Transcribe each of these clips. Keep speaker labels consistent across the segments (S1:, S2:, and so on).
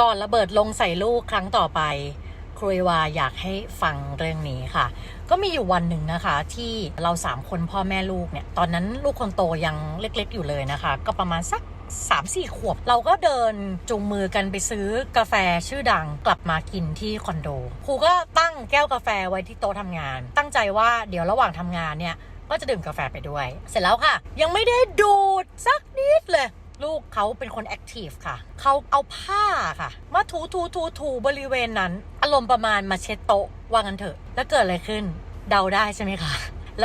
S1: ก่อนระเบิดลงใส่ลูกครั้งต่อไปครูวาอยากให้ฟังเรื่องนี้ค่ะ ก็มีอยู่วันหนึ่งนะคะ ที่เราสามคนพ่อแม่ลูกเนี่ย ตอนนั้นลูกคนโตยังเล็กๆอยู่เลยนะคะ ก็ประมาณสัก3ามสี่ขวบ เราก็เดินจูงมือกันไปซื้อกาแฟชื่อดังกลับมากินที่คอนโดครูก็ตั้งแก้วกาแฟไว้ที่โต๊ะทำงาน ตั้งใจว่าเดี๋ยวระหว่างทำงานเนี่ยก็จะดื่มกาแฟไปด้วย เสร็จแล้วค่ะ ยังไม่ได้ดูดสักนิดเลย ลูกเขาเป็นคนแอคทีฟค่ะ เขาเอาผ้าค่ะ มาถูถูถูถูบริเวณนั้น อารมณ์ประมาณมาเช็ดโต๊ะว่างันเถอะ แล้วเกิดอะไรขึ้น เดาได้ใช่ไหมคะ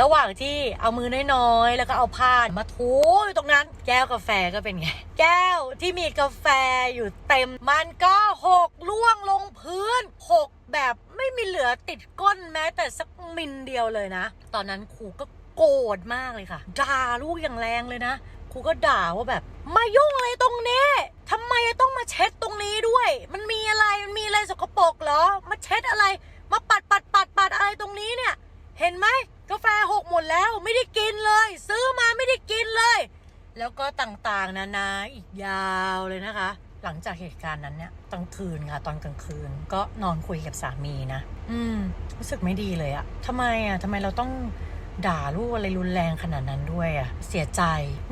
S1: ระหว่างที่เอามือน้อยๆ แล้วก็เอาผ้ามาถูอยู่ตรงนั้น แก้วกาแฟก็เป็นไง แก้วที่มีกาแฟอยู่เต็มมันก็หกล่วงลงพื้นหกแบบไม่มีเหลือติดก้นแม้แต่สักมิลเดียวเลยนะ ตอนนั้นครูก็ โกรธมากเลยค่ะ ด่าลูกอย่างแรงเลยนะ ครูก็ด่าว่าแบบ มายุ่งอะไรตรงนี้ทำไมต้องมาเช็ดตรงนี้ด้วย มันมีอะไร มันมีอะไรสกปรกเหรอ มาเช็ดอะไร มาปัดปัดปัดปัดอะไรตรงนี้เนี่ย เห็นไหมกาแฟหกหมดแล้วไม่ได้กินเลย ซื้อมาไม่ได้กินเลย แล้วก็ต่างๆนานาอีกยาวเลยนะคะ หลังจากเหตุการณ์นั้นเนี่ยกลางคืนค่ะ ตอนกลางคืน ก็นอนคุยกับสามีนะ อืม รู้สึกไม่ดีเลยอะทำไมอะทำไมเราต้อง ด่าลูกอะไรรุนแรงขนาดนั้นด้วยอะเสียใจ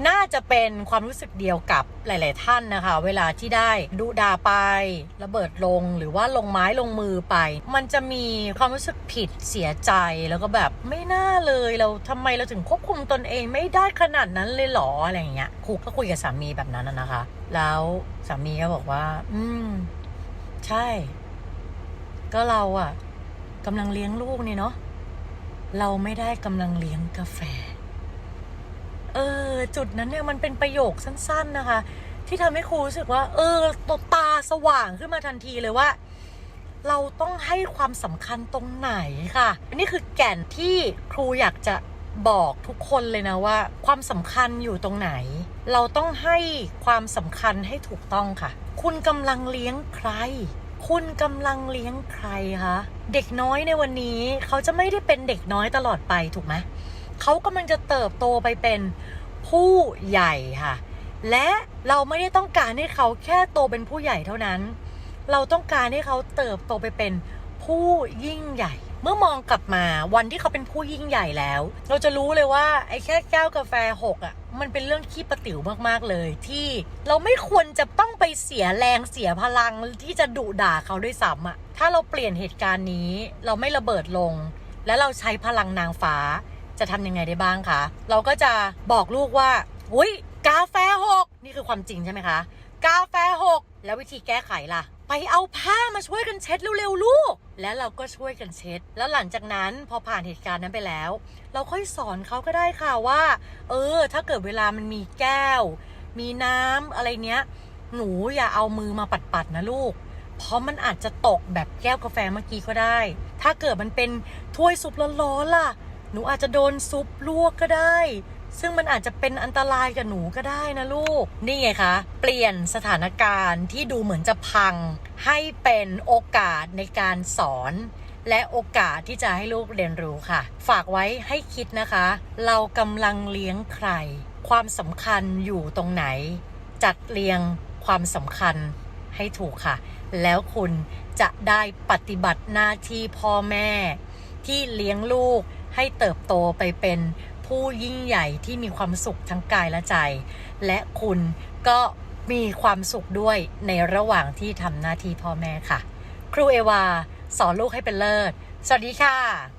S1: น่าจะเป็นความรู้สึกเดียวกับหลาย ๆ ท่านนะคะ เวลาที่ได้ดุด่าไประเบิดลงหรือว่าลงไม้ลงมือไป มันจะมีความรู้สึกผิดเสียใจแล้วก็แบบไม่น่าเลยเราทำไมเราถึงควบคุมตนเองไม่ได้ขนาดนั้นเลยหรออะไรอย่างเงี้ยครูก็คุยกับสามีแบบนั้นนะนะคะ แล้วสามีก็บอกว่า อืม ใช่ ก็เราอะกำลังเลี้ยงลูกนี่เนาะ เราไม่ได้กำลังเลี้ยงกาแฟ เออ จุดนั้นเนี่ยมันเป็นประโยคสั้น ๆนะคะ ที่ทำให้ครูรู้สึกว่า เออตวตาสว่างขึ้นมาทันทีเลยว่า เราต้องให้ความสำคัญตรงไหนค่ะนนี้คือแก่นที่ครูอยากจะบอกทุกคนเลยนะว่า ความสำคัญอยู่ตรงไหน เราต้องให้ความสำคัญให้ถูกต้องค่ะ คุณกำลังเลี้ยงใคร คุณกำลังเลี้ยงใครคะ เด็กน้อยในวันนี้เขาจะไม่ได้เป็นเด็กน้อยตลอดไปถูกไหมเขากำลังจะเติบโตไปเป็นผู้ใหญ่ค่ะ และเราไม่ได้ต้องการให้เขาแค่โตเป็นผู้ใหญ่เท่านั้น เราต้องการให้เขาเติบโตไปเป็นผู้ยิ่งใหญ่ มื่อมองกลับมาวันที่เขาเป็นผู้ยิ่งใหญ่แล้ว เราจะรู้เลยว่าไอ้แค่แก้วกาแฟหกอะ มันเป็นเรื่องขี้ประติ๋วมากๆเลย ที่เราไม่ควรจะต้องไปเสียแรงเสียพลังที่จะดุด่าเขาด้วยซ้ำอะถ้าเราเปลี่ยนเหตุการณ์นี้ เราไม่ระเบิดลง และเราใช้พลังนางฟ้าจะทำยังไงได้บ้างคะ เราก็จะบอกลูกว่าอุ้ยกาแฟหกนี่คือความจริงใช่ไหมคะ กาแฟหก แล้ววิธีแก้ไขล่ะ ไปเอาผ้ามาช่วยกันเช็ดเร็วๆลูก แล้วเราก็ช่วยกันเช็ด แล้วหลังจากนั้นพอผ่านเหตุการณ์นั้นไปแล้ว เราค่อยสอนเขาก็ได้ค่ะว่า เออ ถ้าเกิดเวลามันมีแก้ว มีน้ำอะไรเนี้ย หนูอย่าเอามือมาปัดๆนะลูก เพราะมันอาจจะตกแบบแก้วกาแฟเมื่อกี้ก็ได้ ถ้าเกิดมันเป็นถ้วยซุปร้อนๆล่ะ หนูอาจจะโดนซุปลวกก็ได้ ซึ่งมันอาจจะเป็นอันตรายกับหนูก็ได้นะลูก นี่ไงคะ เปลี่ยนสถานการณ์ที่ดูเหมือนจะพัง ให้เป็นโอกาสในการสอนและโอกาสที่จะให้ลูกเรียนรู้ค่ะ ฝากไว้ให้คิดนะคะ เรากำลังเลี้ยงใคร ความสำคัญอยู่ตรงไหน จัดเรียงความสำคัญให้ถูกค่ะ แล้วคุณจะได้ปฏิบัติหน้าที่พ่อแม่ ที่เลี้ยงลูกให้เติบโตไปเป็น ผู้ยิ่งใหญ่ที่มีความสุขทั้งกายและใจ และคุณก็มีความสุขด้วยในระหว่างที่ทำหน้าที่พ่อแม่ค่ะ ครูเอวา สอนลูกให้เป็นเลิศ สวัสดีค่ะ